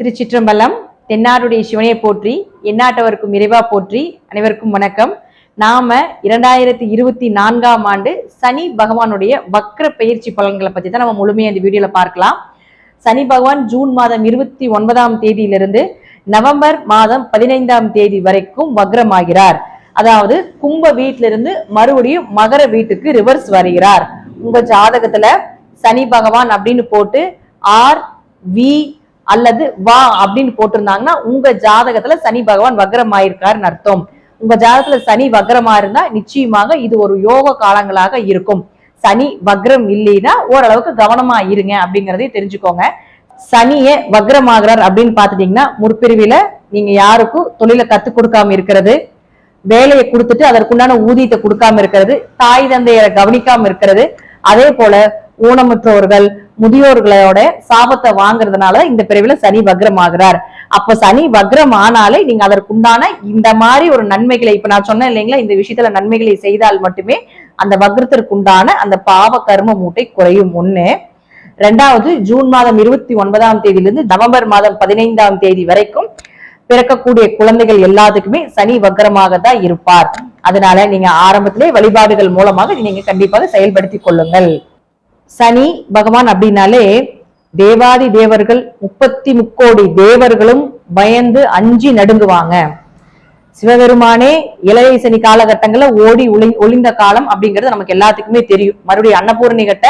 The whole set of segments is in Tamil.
திருச்சிற்றம்பலம் தென்னாருடைய சிவனையை போற்றி எந்நாட்டவருக்கும் இறைவா போற்றி அனைவருக்கும் வணக்கம். நாம இரண்டாயிரத்தி இருபத்தி நான்காம் ஆண்டு சனி பகவானுடைய வக்ர பயிற்சி பலன்களை பத்தி தான் நம்ம முழுமையா இந்த வீடியோல பார்க்கலாம். சனி பகவான் ஜூன் மாதம் இருபத்தி ஒன்பதாம் தேதியிலிருந்து நவம்பர் மாதம் பதினைந்தாம் தேதி வரைக்கும் வக்ரமாகிறார். அதாவது கும்ப வீட்டிலிருந்து மறுபடியும் மகர வீட்டுக்கு ரிவர்ஸ் வருகிறார். உங்க ஜாதகத்துல சனி பகவான் அப்படின்னு போட்டு ஆர் வி அல்லது வா அப்படின்னு போட்டிருந்தாங்கன்னா உங்க ஜாதகத்துல சனி பகவான் வக்ரம் ஆயிருக்காருன்னு அர்த்தம். உங்க ஜாதகத்துல சனி வக்ரமா இருந்தா நிச்சயமாக இது ஒரு யோக காலங்களாக இருக்கும். சனி வக்ரம் இல்லைன்னா ஓரளவுக்கு கவனமா இருங்க அப்படிங்கறதையும் தெரிஞ்சுக்கோங்க. சனியே வக்ரமாகிறார் அப்படின்னு பாத்துட்டீங்கன்னா முற்பிரிவில நீங்க யாருக்கும் தொழிலை கத்து கொடுக்காம இருக்கிறது. வேலையை கொடுத்துட்டு அதற்குண்டான ஊதியத்தை கொடுக்காம இருக்கிறது தாய் தந்தையரை கவனிக்காம இருக்கிறது. அதே போல ஊனமுற்றோர்கள் முதியோர்களோட சாபத்தை வாங்குறதுனால இந்த பிரிவுல சனி வக்ரமாகிறார். அப்ப சனி வக்ரம் ஆனாலே நீங்க அதற்குண்டான இந்த மாதிரி ஒரு நன்மைகளை இப்ப நான் சொன்னேன் இல்லைங்களா இந்த விஷயத்துல நன்மைகளை செய்தால் மட்டுமே அந்த வக்ரத்திற்குண்டான அந்த பாவ கர்ம மூட்டை குறையும். ஒண்ணு. ரெண்டாவது ஜூன் மாதம் இருபத்தி ஒன்பதாம் தேதியிலிருந்து நவம்பர் மாதம் பதினைந்தாம் தேதி வரைக்கும் பிறக்கக்கூடிய குழந்தைகள் எல்லாத்துக்குமே சனி வக்கரமாக தான் இருப்பார். அதனால நீங்க ஆரம்பத்திலே வழிபாடுகள் மூலமாக நீங்க கண்டிப்பாக செயல்படுத்திக் கொள்ளுங்கள். சனி பகவான் அப்படின்னாலே தேவாதி தேவர்கள் முப்பத்தி முக்கோடி தேவர்களும் பயந்து அஞ்சி நடுங்குவாங்க. சிவபெருமானே இளைய சனி காலகட்டங்கள்ல ஓடி ஒளி ஒளிந்த காலம் அப்படிங்கிறது நமக்கு எல்லாத்துக்குமே தெரியும். மறுபடியும் அன்னபூரணி கட்ட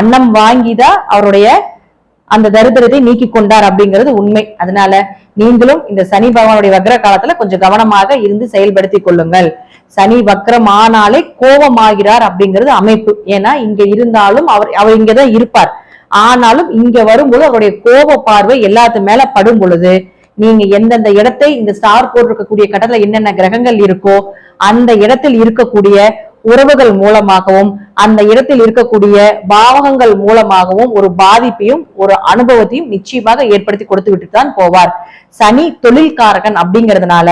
அன்னம் வாங்கிதான் அவருடைய அந்த தரித்திரத்தை நீக்கி கொண்டார் அப்படிங்கிறது உண்மை. அதனால நீங்களும் இந்த சனி பகவானுடைய வக்ர காலத்துல கொஞ்சம் கவனமாக இருந்து செயல்படுத்தி கொள்ளுங்கள். சனி வக்ரம் ஆனாலே கோபமாகிறார் அப்படிங்கிறது அமைப்பு. ஏன்னா இங்க இருந்தாலும் அவர் அவர் இங்கதான் இருப்பார். ஆனாலும் இங்க வரும்போது அவருடைய கோப பார்வை எல்லாத்து மேல படும் பொழுது நீங்க எந்தெந்த இடத்தை இந்த ஸ்டார் போட்டிருக்கக்கூடிய கட்டத்துல என்னென்ன கிரகங்கள் இருக்கோ அந்த இடத்தில் இருக்கக்கூடிய உறவுகள் மூலமாகவும் அந்த இடத்தில் இருக்கக்கூடிய பாவகங்கள் மூலமாகவும் ஒரு பாதிப்பையும் ஒரு அனுபவத்தையும் நிச்சயமாக ஏற்படுத்தி கொடுத்து விட்டு தான் போவார். சனி தொழில்காரகன் அப்படிங்கிறதுனால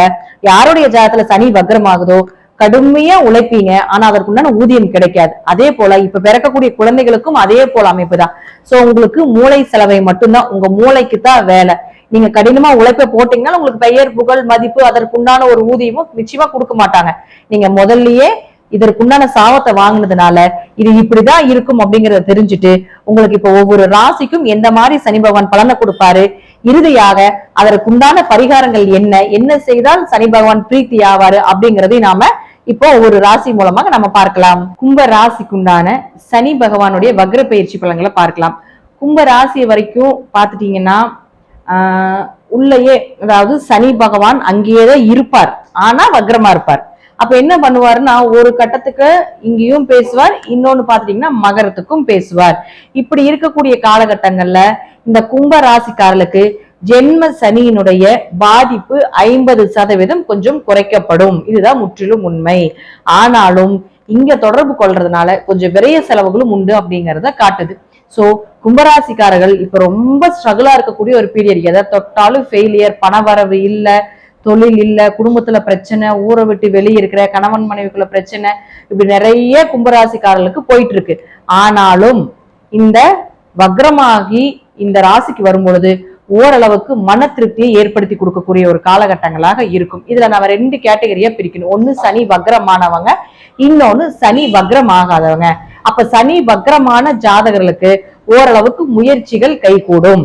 யாருடைய ஜாதத்துல சனி வக்ரமாகுதோ கடுமையா உழைப்பீங்க. ஆனா அதற்குண்டான ஊதியம் கிடைக்காது. அதே போல இப்ப பிறக்கக்கூடிய குழந்தைகளுக்கும் அதே போல அமைப்பு தான். சோ உங்களுக்கு மூளை செலவை மட்டும்தான் உங்க மூளைக்கு தான் வேலை. நீங்க கடினமா உழைப்ப போட்டீங்கன்னா உங்களுக்கு பெயர் புகழ் மதிப்பு அதற்குண்டான ஒரு ஊதியமும் நிச்சயமா கொடுக்க மாட்டாங்க. நீங்க முதல்லயே இதற்குண்டான சாபத்தை வாங்கினதுனால இது இப்படிதான் இருக்கும் அப்படிங்கறத தெரிஞ்சுட்டு உங்களுக்கு இப்ப ஒவ்வொரு ராசிக்கும் எந்த மாதிரி சனி பகவான் பலனை கொடுப்பாரு? இறுதியாக அதற்குண்டான பரிகாரங்கள் என்ன? என்ன செய்தால் சனி பகவான் பிரீத்தி ஆவாரு அப்படிங்கறதையும் நாம இப்போ ஒரு ராசி மூலமாக நம்ம பார்க்கலாம். கும்ப ராசிக்குண்டான சனி பகவானுடைய வக்ர பயிற்சி பலன்களை பார்க்கலாம். கும்ப ராசி வரைக்கும் பார்த்துட்டீங்கன்னா ஆஹ் உள்ளேயே அதாவது சனி பகவான் அங்கேயே தான் இருப்பார். ஆனா வக்ரமா இருப்பார். அப்ப என்ன பண்ணுவாருன்னா ஒரு கட்டத்துக்கு இங்கேயும் பேசுவார் இன்னொன்னு பாத்துட்டீங்கன்னா மகரத்துக்கும் பேசுவார். இப்படி இருக்கக்கூடிய காலகட்டங்கள்ல இந்த கும்ப ராசிக்காரர்களுக்கு ஜென்ம சனியினுடைய பாதிப்பு ஐம்பது சதவீதம் கொஞ்சம் குறைக்கப்படும். இதுதான் முற்றிலும் உண்மை. ஆனாலும் இங்க தொடர்பு கொள்றதுனால கொஞ்சம் விரைய செலவுகளும் உண்டு அப்படிங்கறத காட்டுது. சோ கும்பராசிக்காரர்கள் இப்ப ரொம்ப ஸ்ட்ரகிளா இருக்கக்கூடிய ஒரு பீரியட் எதை தொட்டாலும் ஃபெயிலியர் பணவரவு இல்லை தொழில் இல்லை குடும்பத்துல பிரச்சனை ஊரை விட்டு வெளியே இருக்கிற கணவன் மனைவிக்குள்ள பிரச்சனை இப்படி நிறைய கும்பராசிக்காரர்களுக்கு போயிட்டு இருக்கு ஆனாலும் இந்த வக்ரமாகி இந்த ராசிக்கு வரும்பொழுது ஓரளவுக்கு மன திருப்தியை ஏற்படுத்தி கொடுக்கக்கூடிய ஒரு காலகட்டங்களாக இருக்கும். இதுல நம்ம ரெண்டு கேட்டகரியா பிரிக்கணும். ஒண்ணு சனி வக்ரமானவங்க இன்னொன்னு சனி வக்ரமாகாதவங்க. அப்ப சனி வக்ரமான ஜாதகர்களுக்கு ஓரளவுக்கு முயற்சிகள் கைகூடும்.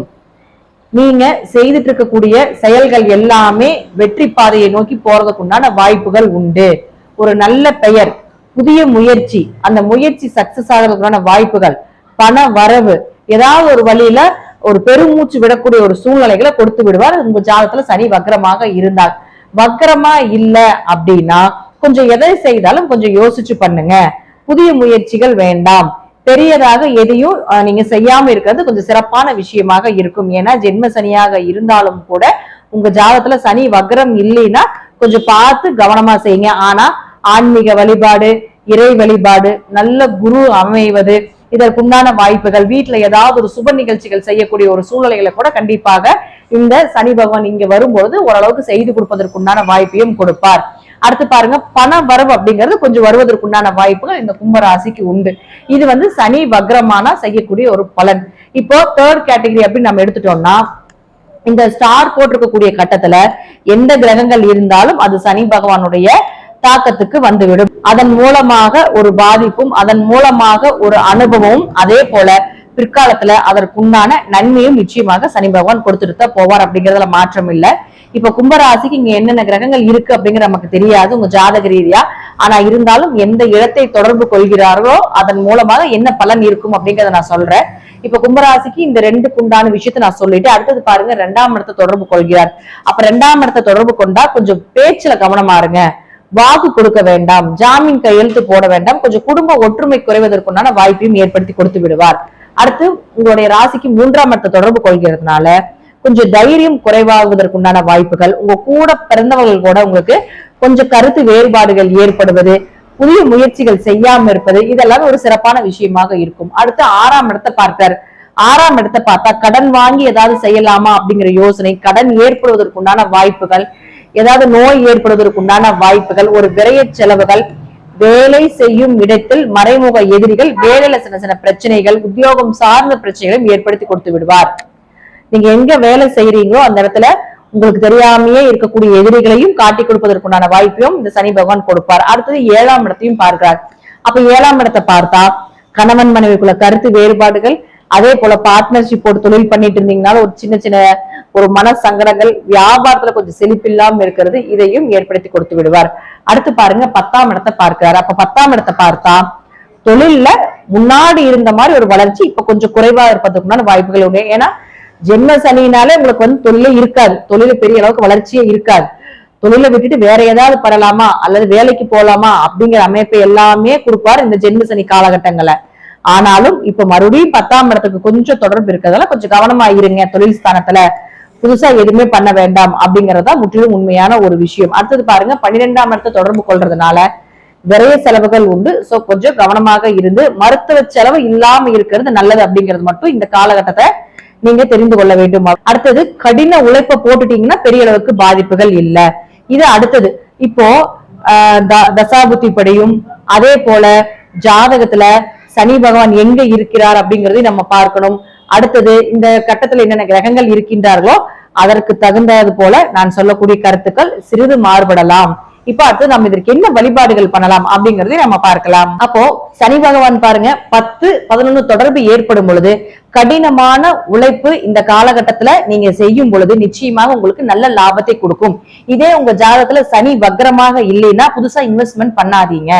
நீங்க செய்துட்டு இருக்கக்கூடிய செயல்கள் எல்லாமே வெற்றி பாதையை நோக்கி போறதுக்கு உண்டான வாய்ப்புகள் உண்டு. ஒரு நல்ல பெயர் புதிய முயற்சி அந்த முயற்சி சக்சஸ் ஆகிறதுக்கான வாய்ப்புகள் பண வரவு ஏதாவது ஒரு வழியில ஒரு பெருமூச்சு விடக்கூடிய ஒரு சூழ்நிலைகளை கொடுத்து விடுவார். உங்க ஜாதத்துல சனி வக்கரமாக இருந்தால் வக்கரமா இல்ல அப்படின்னா கொஞ்சம் எதை செய்தாலும் கொஞ்சம் யோசிச்சு பண்ணுங்க. புதிய முயற்சிகள் வேண்டாம். பெரியதாக எதையும் நீங்க செய்யாம இருக்கிறது கொஞ்சம் சிறப்பான விஷயமாக இருக்கும். ஏன்னா ஜென்ம சனியாக இருந்தாலும் கூட உங்க ஜாதகத்துல சனி வக்ரம் இல்லைன்னா கொஞ்சம் பார்த்து கவனமா செய்யுங்க. ஆனா ஆன்மீக வழிபாடு இறை வழிபாடு நல்ல குரு அமைவது இதற்குண்டான வாய்ப்புகள் வீட்டுல ஏதாவது ஒரு சுப நிகழ்ச்சிகள் செய்யக்கூடிய ஒரு சூழ்நிலைகளை கூட கண்டிப்பாக இந்த சனி பகவான் இங்க வரும்போது ஓரளவுக்கு செய்து கொடுப்பதற்குண்டான வாய்ப்பையும் கொடுப்பார். அடுத்து பாருங்க பண வரவு அப்படிங்கிறது கொஞ்சம் வருவதற்குண்டான வாய்ப்புகள் இந்த கும்பராசிக்கு உண்டு. இது வந்து சனி வக்ரமானா செய்யக்கூடிய ஒரு பலன். இப்போ தேர்ட் கேட்டகரி அப்படின்னு நம்ம எடுத்துட்டோம்னா இந்த ஸ்டார் போட்டிருக்கக்கூடிய கட்டத்துல எந்த கிரகங்கள் இருந்தாலும் அது சனி பகவானுடைய தாக்கத்துக்கு வந்துவிடும். அதன் மூலமாக ஒரு பாதிப்பும் அதன் மூலமாக ஒரு அனுபவமும் அதே போல பிற்காலத்துல அதற்குண்டான நன்மையும் நிச்சயமாக சனி பகவான் கொடுத்துட்டு போவார் அப்படிங்கறதுல மாற்றம் இல்லை. இப்ப கும்பராசிக்கு இங்க என்னென்ன கிரகங்கள் இருக்கு அப்படிங்கிற நமக்கு தெரியாது உங்க ஜாதக ரீதியா. ஆனா இருந்தாலும் எந்த இடத்தை தொடர்பு கொள்கிறார்களோ அதன் மூலமாக என்ன பலன் இருக்கும் அப்படிங்கறத நான் சொல்றேன். இப்ப கும்பராசிக்கு இந்த ரெண்டு குண்டான விஷயத்தை நான் சொல்லிட்டு அடுத்தது பாருங்க ரெண்டாம் இடத்தை தொடர்பு கொள்கிறார். அப்ப ரெண்டாம் இடத்தை தொடர்பு கொண்டா கொஞ்சம் பேச்சுல கவனமா இருங்க. வாக்கு கொடுக்க வேண்டாம் ஜாமீன் கையெழுத்து போட வேண்டாம் கொஞ்சம் குடும்ப ஒற்றுமை குறைவதற்குண்டான வாய்ப்பையும் ஏற்படுத்தி கொடுத்து விடுவார். அடுத்து உங்களுடைய ராசிக்கு மூன்றாம் இடத்தை தொடர்பு கொள்கிறதுனால கொஞ்சம் தைரியம் குறைவாகுவதற்குண்டான வாய்ப்புகள் உங்க கூட பிறந்தவர்கள் கூட உங்களுக்கு கொஞ்சம் கருத்து வேறுபாடுகள் ஏற்படுவது புதிய முயற்சிகள் செய்யாம இருப்பது இதெல்லாம் ஒரு சிறப்பான விஷயமாக இருக்கும். அடுத்து ஆறாம் இடத்தை பார்த்தார். ஆறாம் இடத்தை பார்த்தா கடன் வாங்கி ஏதாவது செய்யலாமா அப்படிங்கிற யோசனை கடன் ஏற்படுவதற்குண்டான வாய்ப்புகள் ஏதாவது நோய் ஏற்படுவதற்குண்டான வாய்ப்புகள் ஒரு விரைய செலவுகள் வேலை செய்யும் இடத்தில் மறைமுக எதிரிகள் வேலையில சின்ன சின்ன பிரச்சனைகள் உத்தியோகம் சார்ந்த பிரச்சனைகளும் ஏற்படுத்தி கொடுத்து விடுவார். நீங்க எங்க வேலை செய்யறீங்களோ அந்த இடத்துல உங்களுக்கு தெரியாமையே இருக்கக்கூடிய எதிரிகளையும் காட்டி கொடுப்பதற்குண்டான வாய்ப்பையும் இந்த சனி பகவான் கொடுப்பார். அடுத்தது ஏழாம் இடத்தையும் பார்க்கிறார். அப்ப ஏழாம் இடத்தை பார்த்தா கணவன் மனைவிக்குள்ள கருத்து வேறுபாடுகள் அதே போல பார்ட்னர்ஷிப் போட்டு தொழில் பண்ணிட்டு இருந்தீங்கனாலும் ஒரு சின்ன சின்ன ஒரு மன சங்கடங்கள் வியாபாரத்துல கொஞ்சம் செழிப்பில்லாம இருக்கிறது இதையும் ஏற்படுத்தி கொடுத்து விடுவார். அடுத்து பாருங்க பத்தாம் இடத்தை பார்க்கிறார். அப்ப பத்தாம் இடத்தை பார்த்தா தொழில்ல முன்னாடி இருந்த மாதிரி ஒரு வளர்ச்சி இப்ப கொஞ்சம் குறைவா இருப்பதற்குண்டான வாய்ப்புகள் உண்டு. ஏன்னா ஜென்ம சனினாலே உங்களுக்கு வந்து தொழிலே இருக்காது. தொழில பெரிய அளவுக்கு வளர்ச்சியே இருக்காது. தொழிலை விட்டுட்டு வேற ஏதாவது பரலாமா அல்லது வேலைக்கு போலாமா? அப்படிங்கிற அமைப்பை எல்லாமே கொடுப்பார் இந்த ஜென்ம சனி காலகட்டங்களை ஆனாலும் இப்ப மறுபடியும் பத்தாம் இடத்துக்கு கொஞ்சம் தொடர்பு இருக்கிறதால கொஞ்சம் கவனமா இருங்க தொழில் ஸ்தானத்துல. புதுசா எதுவுமே பண்ண வேண்டாம் அப்படிங்கறதா முற்றிலும் உண்மையான ஒரு விஷயம். அடுத்தது பாருங்க பன்னிரெண்டாம் இடத்தை தொடர்பு கொள்றதுனால விரைய செலவுகள் உண்டு. சோ கொஞ்சம் கவனமாக இருந்து மருத்துவ செலவு இல்லாம இருக்கிறது நல்லது அப்படிங்கிறது மட்டும் இந்த காலகட்டத்தை நீங்க தெரிந்து கொள்ள வேண்டும். அடுத்தது கடின உழைப்பை போட்டுட்டீங்கன்னா பெரிய அளவுக்கு பாதிப்புகள் இல்ல. இது அடுத்தது. இப்போ தசாபுத்தி படியும். அதே போல ஜாதகத்துல சனி பகவான் எங்க இருக்கிறார் அப்படிங்கறதையும் நம்ம பார்க்கணும். அடுத்தது இந்த கட்டத்துல என்னென்ன கிரகங்கள் இருக்கின்றார்களோ அதற்கு தகுந்தது போல நான் சொல்லக்கூடிய கருத்துக்கள் சிறிது மாறுபடலாம். இப்ப அடுத்து நம்ம இதற்கு என்ன வழிபாடுகள் பண்ணலாம் அப்படிங்கறதை நம்ம பார்க்கலாம். அப்போ சனி பகவான் பாருங்க பத்து பதினொன்னு தொடர்பு ஏற்படும் பொழுது கடினமான உழைப்பு இந்த காலகட்டத்துல நீங்க செய்யும் பொழுது நிச்சயமாக உங்களுக்கு நல்ல லாபத்தை கொடுக்கும். இதே உங்க ஜாதகத்துல சனி வக்ரமாக இல்லைன்னா புதுசா இன்வெஸ்ட்மெண்ட் பண்ணாதீங்க.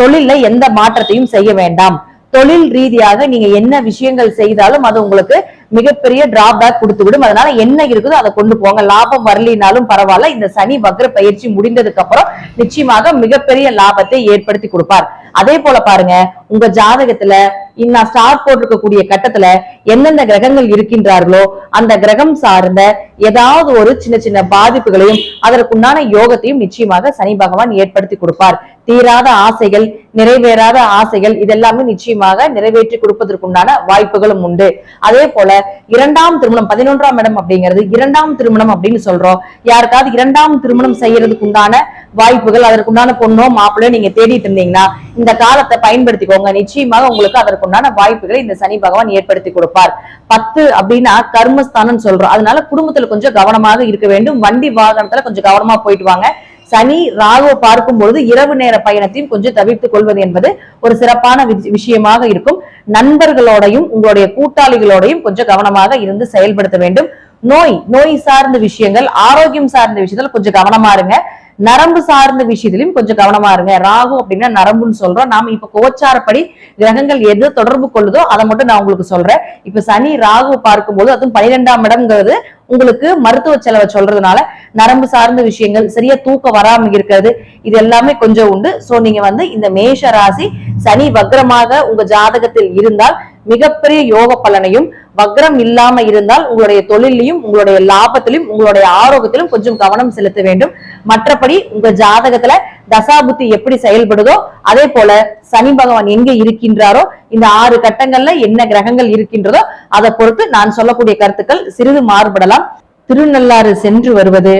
தொழில்ல எந்த மாற்றத்தையும் செய்ய வேண்டாம். தொழில் ரீதியாக நீங்க என்ன விஷயங்கள் செய்தாலும் அது உங்களுக்கு மிகப்பெரிய டிராபேக் கொடுத்து விடும். அதனால என்ன இருக்குதோ அதை கொண்டு போங்க. லாபம் வரலினாலும் பரவாயில்ல. இந்த சனி வக்ர பயிற்சி முடிந்ததுக்கு அப்புறம் நிச்சயமாக மிகப்பெரிய லாபத்தை ஏற்படுத்தி கொடுப்பார். அதே போல பாருங்க உங்க ஜாதகத்துல இன்னும் ஸ்டார் போட்டிருக்கக்கூடிய கட்டத்துல எந்தெந்த கிரகங்கள் இருக்கின்றார்களோ அந்த கிரகம் சார்ந்த ஏதாவது ஒரு சின்ன சின்ன பாதிப்புகளையும் அதற்குண்டான யோகத்தையும் நிச்சயமாக சனி பகவான் ஏற்படுத்தி கொடுப்பார். தீராத ஆசைகள் நிறைவேறாத ஆசைகள் இதெல்லாமே நிச்சயமாக நிறைவேற்றி கொடுப்பதற்குண்டான வாய்ப்புகளும் உண்டு. அதே போல இரண்டாம் திருமணம் பதினொன்றாம் இடம் அப்படிங்கிறது இரண்டாம் திருமணம் அப்படின்னு சொல்றோம். யாருக்காவது இரண்டாம் திருமணம் செய்யறதுக்கு உண்டான வாய்ப்புகள் அதற்குண்டான பொண்ணோ மாப்பிள்ளையோ நீங்க தேடிட்டு இருந்தீங்கன்னா இந்த காலத்தை பயன்படுத்திக்கோங்க. நிச்சயமாக உங்களுக்கு அதற்குண்டான வாய்ப்புகளை இந்த சனி பகவான் ஏற்படுத்தி கொடுப்பார். பத்து அப்படின்னா கர்மஸ்தானம் சொல்றோம். அதனால குடும்பத்துல கொஞ்சம் கவனமாக இருக்க வேண்டும். வண்டி வாகனத்துல கொஞ்சம் கவனமா போயிட்டு வாங்க. சனி ராகுவை பார்க்கும் பொழுது இரவு நேர பயணத்தையும் கொஞ்சம் தவிர்த்துக் கொள்வது என்பது ஒரு சிறப்பான வி- விஷயமாக இருக்கும். நண்பர்களோடையும் உங்களுடைய கூட்டாளிகளோடையும் கொஞ்சம் கவனமாக இருந்து செயல்படுத்த வேண்டும். நோய் நோய் சார்ந்த விஷயங்கள் ஆரோக்கியம் சார்ந்த விஷயத்துல கொஞ்சம் கவனமா இருங்க. நரம்பு சார்ந்த விஷயத்திலும் கொஞ்சம் கவனமா இருங்க. ராகு அப்படின்னா நரம்புன்னு சொல்றோம். நாம இப்ப கோச்சாரப்படி கிரகங்கள் எது தொடர்பு கொள்ளுதோ அதை மட்டும் நான் உங்களுக்கு சொல்றேன். இப்ப சனி ராகு பார்க்கும்போது அதுவும் பனிரெண்டாம் இடம்ங்கிறது உங்களுக்கு மருத்துவ செலவை சொல்றதுனால நரம்பு சார்ந்த விஷயங்கள் சரியா தூக்கம் வராம இருக்கிறது. இது எல்லாமே கொஞ்சம் உண்டு. சோ நீங்க வந்து இந்த மேஷ ராசி சனி வக்ரமாக உங்க ஜாதகத்தில் இருந்தால் மிகப்பெரிய யோக பலனையும் வக்ரம் இல்லாம இருந்தால் உங்களுடைய தொழிலையும் உங்களுடைய லாபத்திலும் உங்களுடைய ஆரோக்கியத்திலும் கொஞ்சம் கவனம் செலுத்த வேண்டும். மற்றபடி உங்க ஜாதகத்துல தசாபுத்தி எப்படி செயல்படுதோ அதே போல சனி பகவான் எங்க இருக்கின்றாரோ இந்த ஆறு கட்டங்கள்ல என்ன கிரகங்கள் இருக்கின்றதோ அதை பொறுத்து நான் சொல்லக்கூடிய கருத்துக்கள் சிறிது மாறுபடலாம். திருநள்ளாறு சென்று வருவது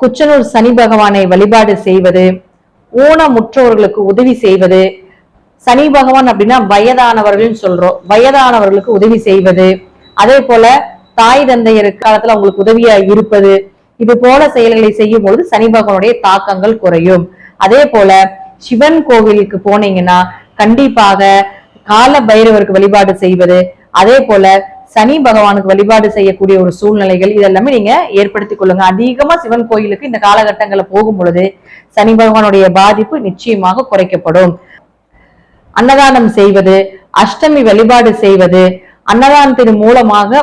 குச்சனூர் சனி பகவானை வழிபாடு செய்வது ஊனமுற்றோர்களுக்கு உதவி செய்வது சனி பகவான் அப்படின்னா வயதானவர்கள்னு சொல்றோம் வயதானவர்களுக்கு உதவி செய்வது அதே போல தாய் தந்தையர் காலத்துல அவங்களுக்கு உதவியா இருப்பது இது போல செயல்களை செய்யும் பொழுது சனி பகவானுடைய தாக்கங்கள் குறையும். அதே போல சிவன் கோவிலுக்கு போனீங்கன்னா கண்டிப்பாக கால பைரவருக்கு வழிபாடு செய்வது அதே போல சனி பகவானுக்கு வழிபாடு செய்யக்கூடிய ஒரு சூழ்நிலைகள் இதெல்லாமே நீங்க ஏற்படுத்திக் கொள்ளுங்க. அதிகமா சிவன் கோயிலுக்கு இந்த காலகட்டங்கள்ல போகும் பொழுது சனி பகவானுடைய பாதிப்பு நிச்சயமாக குறைக்கப்படும். அன்னதானம் செய்வது அஷ்டமி வழிபாடு செய்வது அன்னதானத்தின் மூலமாக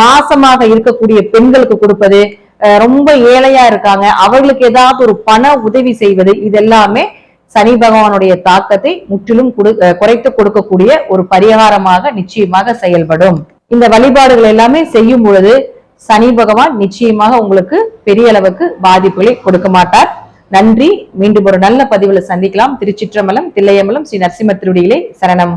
மாசமாக இருக்கக்கூடிய பெண்களுக்கு கொடுப்பது ரொம்ப ஏழையா இருக்காங்க. அவர்களுக்கு ஏதாவது ஒரு பண உதவி செய்வது இது எல்லாமே சனி பகவானுடைய தாக்கத்தை முற்றிலும் குறைத்து கொடுக்கக்கூடிய ஒரு பரிகாரமாக நிச்சயமாக செயல்படும். இந்த வழிபாடுகள் எல்லாமே செய்யும் பொழுது சனி பகவான் நிச்சயமாக உங்களுக்கு பெரிய அளவுக்கு பாதிப்புகளை கொடுக்க மாட்டார். நன்றி. மீண்டும் ஒரு நல்ல பதிவுல சந்திக்கலாம். திருச்சிற்றம்பலம் தில்லையம்பலம் ஸ்ரீ நரசிம்ம சரணம்.